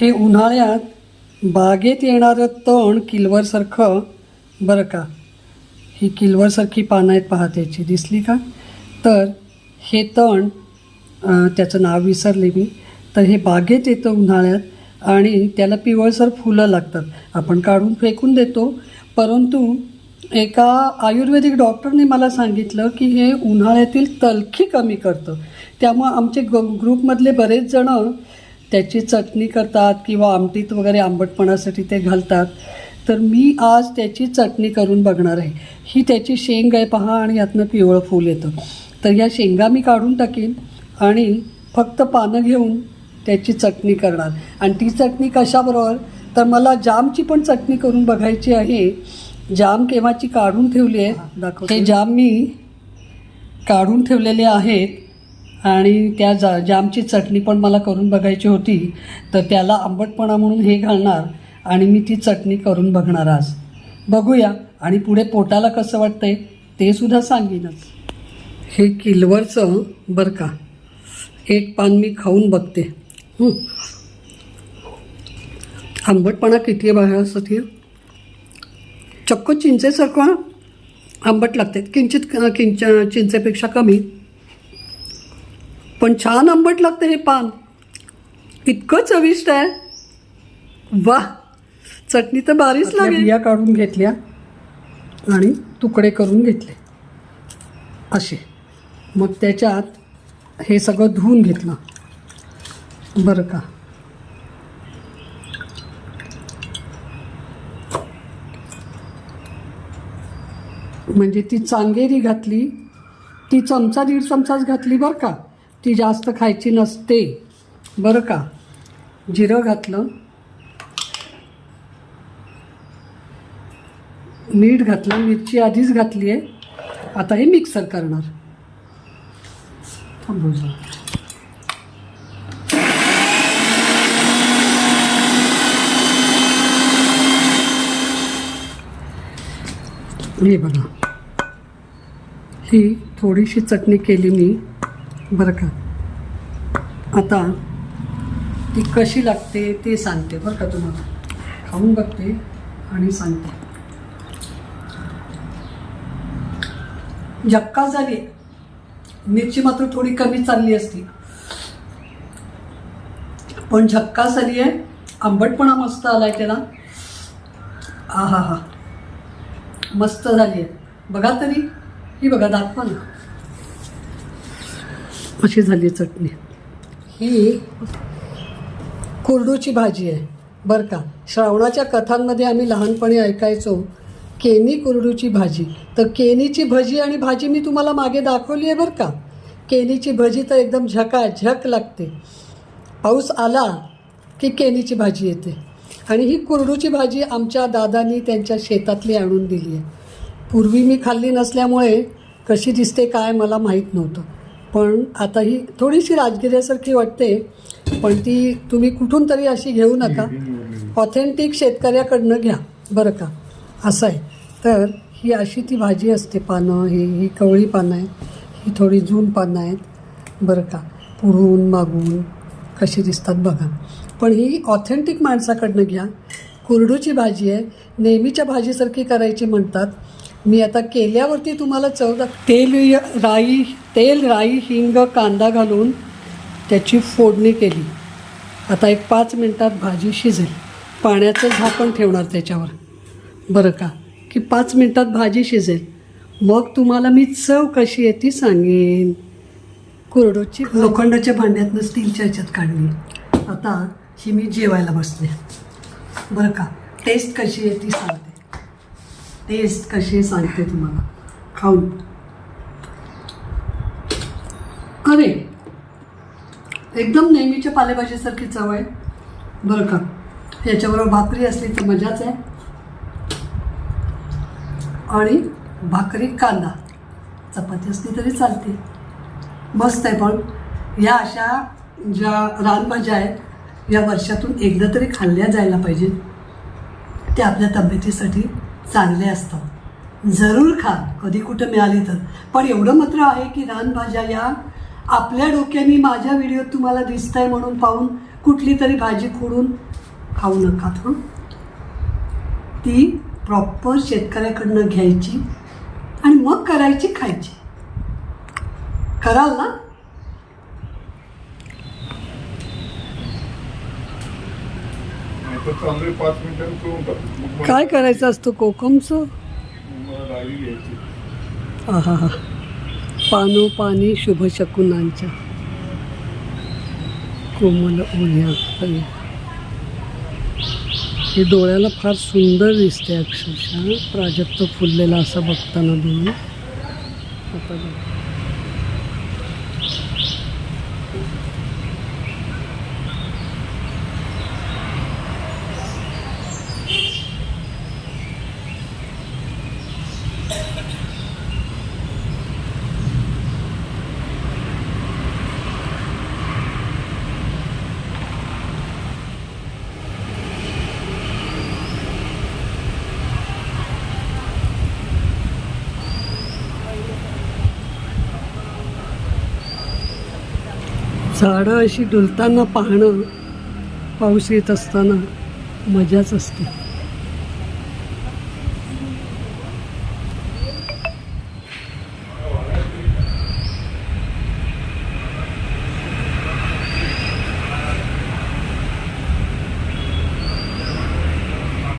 हे उन्हाळ्यात बागेत येणारं तण किलवरसारखं बरं का? ही किलवरसारखी पानं आहेत पहा त्याची दिसली का? तर हे तण त्याचं नाव विसरले मी. तर हे बागेत येतं उन्हाळ्यात आणि त्याला पिवळसर फुलं लागतात. आपण काढून फेकून देतो. परंतु एका आयुर्वेदिक डॉक्टरने मला सांगितलं की हे उन्हाळ्यातील तलखी कमी करतं. त्यामुळं आमचे ग ग्रुपमधले बरेच जणं त्याची चटणी करतात किंवा आमटीत वगैरे आंबटपणासाठी ते घालतात. तर मी आज त्याची चटणी करून बघणार आहे. ही त्याची शेंग आहे पहा आणि यातनं पिवळं फूल येतं. तर या शेंगा मी काढून टाकीन आणि फक्त पानं घेऊन त्याची चटणी करणार. आणि ती चटणी कशाबरोबर? तर मला जामची पण चटणी करून बघायची आहे. जाम केव्हाची काढून ठेवली आहे दाखव हे जाम मी काढून ठेवलेले आहेत. आणि त्या जा जामची चटणी पण मला करून बघायची होती. तर त्याला आंबटपणा म्हणून हे घालणार आणि मी ती चटणी करून बघणार आज. बघूया. आणि पुढे पोटाला कसं वाटतंय ते सुद्धा सांगीनच. हे किलवरचं बरं का. एक पान मी खाऊन बघते. आंबटपणा किती आहे बाहेरसाठी चक्क चिंचेसारखं आंबट लागते किंचित किंच चिंचेपेक्षा कमी. पण छान आंबट लागतं हे पान. इतकं चविष्ट आहे. वा चटणी तर बारीच लागेल. बिया काढून घेतल्या. आणि? तुकडे करून घेतले. असे. मग त्याच्यात हे सगळं धुवून घेतलं. बरं का? म्हणजे ती चांगेरी घातली ती चमचा दीड चमचाच घातली बरं का. ती जास्त खायची नसते. बरं का. जिरं घातलं. मीठ घातलं. मिरची आधीच घातली आहे आता हे मिक्सर करणार. थांबू हे बघा. ही थोडीशी चटणी केली मी बरं का. आता ती कशी लागते ते सांगते बरं का तुम्हाला. खाऊन बघते आणि सांगते. जक्का झाली मिरची मात्र थोडी कमी चालली असती. पण झक्का झाली आहे आंबटपणा मस्त आलाय त्याला. हा हा हा मस्त झाली आहे. बघा तरी. ही बघा दाखवा ना. अशी झाली आहे चटणी. ही कुरडूची भाजी आहे. बरं का? श्रावणाच्या कथांमध्ये आम्ही लहानपणी ऐकायचो केनी कुरडूची भाजी. तर केनीची भजी आणि भाजी मी तुम्हाला मागे दाखवली आहे बरं का? केनीची भजी तर एकदम झका झक लागते. पाऊस आला की केनीची भाजी येते. आणि ही कुरडूची भाजी आमच्या दादानी त्यांच्या शेतातली आणून दिली आहे पूर्वी मी खाल्ली नसल्यामुळे कशी दिसते काय मला माहीत नव्हतं. पण आता ही थोडीशी राजगिऱ्यासारखी वाटते पण ती तुम्ही कुठून तरी अशी घेऊ नका. ऑथेंटिक शेतकऱ्याकडनं घ्या बरं का? असं आहे. तर ही अशी ती भाजी असते पानं ही ही कवळी पानं आहेत ही थोडी जून पानं आहेत बरं का? पुढून मागून कशी दिसतात बघा. पण ही ऑथेंटिक माणसाकडनं घ्या. कुरडूची भाजी आहे. नेहमीच्या भाजीसारखी करायची म्हणतात. मी आता केल्यावरती तुम्हाला चव तेल राई तेल राई हिंग कांदा घालून त्याची फोडणी केली. आता एक पाच मिनटात भाजी शिजेल. पाण्याचं झाकण ठेवणार त्याच्यावर. बरं का? की पाच मिनटात भाजी शिजेल. मग तुम्हाला मी चव कशी आहे ती सांगेन. कुरडोची लोखंडाच्या भांड्यातनं स्टीलच्या ह्याच्यात काढली. आता ही मी जेवायला बसले. बरं का टेस्ट कशी आहे ती सांगते. टेस्ट कशी आहे सांगते तुम्हाला. खाऊन अरे एकदम नेहमीच्या पालेभाजीसारखी चव आहे. बरं का याच्याबरोबर भाकरी असली तर मजाच आहे. आणि भाकरी कांदा. चपाती असली तरी चालते. मस्त आहे पण. या अशा ज्या रानभाज्या आहेत या वर्षातून एकदा तरी खाल्ल्या जायला पाहिजेत त्या आपल्या तब्येतीसाठी चांगले असतात. जरूर खा. कधी कुठं मिळाली तर. पण एवढं मात्र आहे की रानभाज्या या आपल्या डोक्याने माझ्या व्हिडिओत तुम्हाला दिसत आहे म्हणून पाहून कुठली तरी भाजी खोडून खाऊ नका थोडं. ती प्रॉपर शेतकऱ्याकडनं घ्यायची आणि मग करायची खायची. कराल ना? नाहीतर चांगले पाच मिनिटांनी करून टाकू मग मला- काय करायचं असतं कोकमचं? मग मला डायरी घ्यायची. आहा हा. पानो पाणी शुभ शकुनांच्या. कोमल ओल्या हरी. हे डोळ्याला फार सुंदर दिसते अक्षरशः. प्राजक्त फुललेला असं बघताना दोन आता बघ. झाडं अशी डुलताना पाहणं पाऊस येत असताना मजाच असते.